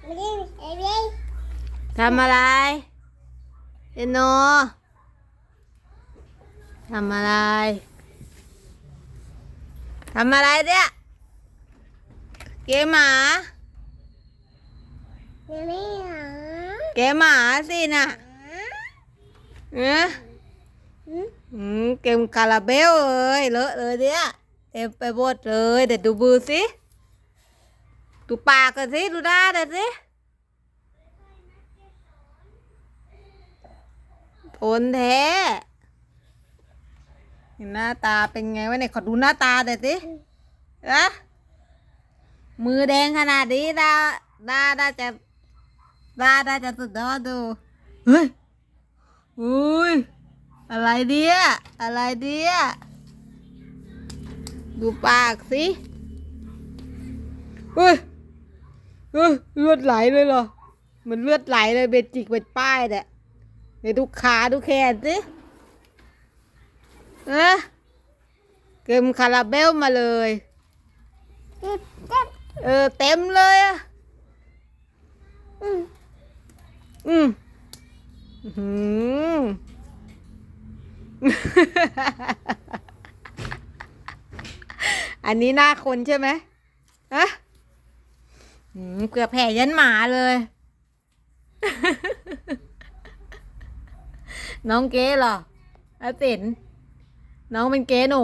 ไม่ได้ไม่ได้ทำอะไรเอโนทำอะไรทำอะไรเนี่ยเกมหมาไม่ได้หาเกมหมาสินะเอออืมอืมเกมคาราเบลเลยเลอะเลยเนี่ยเต็มไปหมดเลยเดี๋ยวดูมือสิ ดูปากกันสิดูหน้าเดี๋ยสิทนแท้เห็นหน้าตาเป็นไงวะเนี่ยขอดูหน้าตาเดี๋ยสิอะมือแดงขนาดนี้ดาดาดาจะดาดาจะสุดยอดดู เฮ้ย อุ้ย อะไรเดียอะไรเดียดูปากสิเฮ้ย เฮ้ยเลือดไหลเลยเหรอเหมันเลือดไหลเลยเบ็ดจิกเบ็ดป้ายเนี่ยเดี๋ยวดูขาดูแขนสิเออเกมคาราเบลมาเลยเจ็บเจ็บเออเต็มเลยอะอืมอืมอื้อหืออันนี้หน้าคนใช่ไหมฮะอืม เกือบแผ่ยันหมาเลย น้องเก๋เหรออาตินน้องเป็นเก๋หนู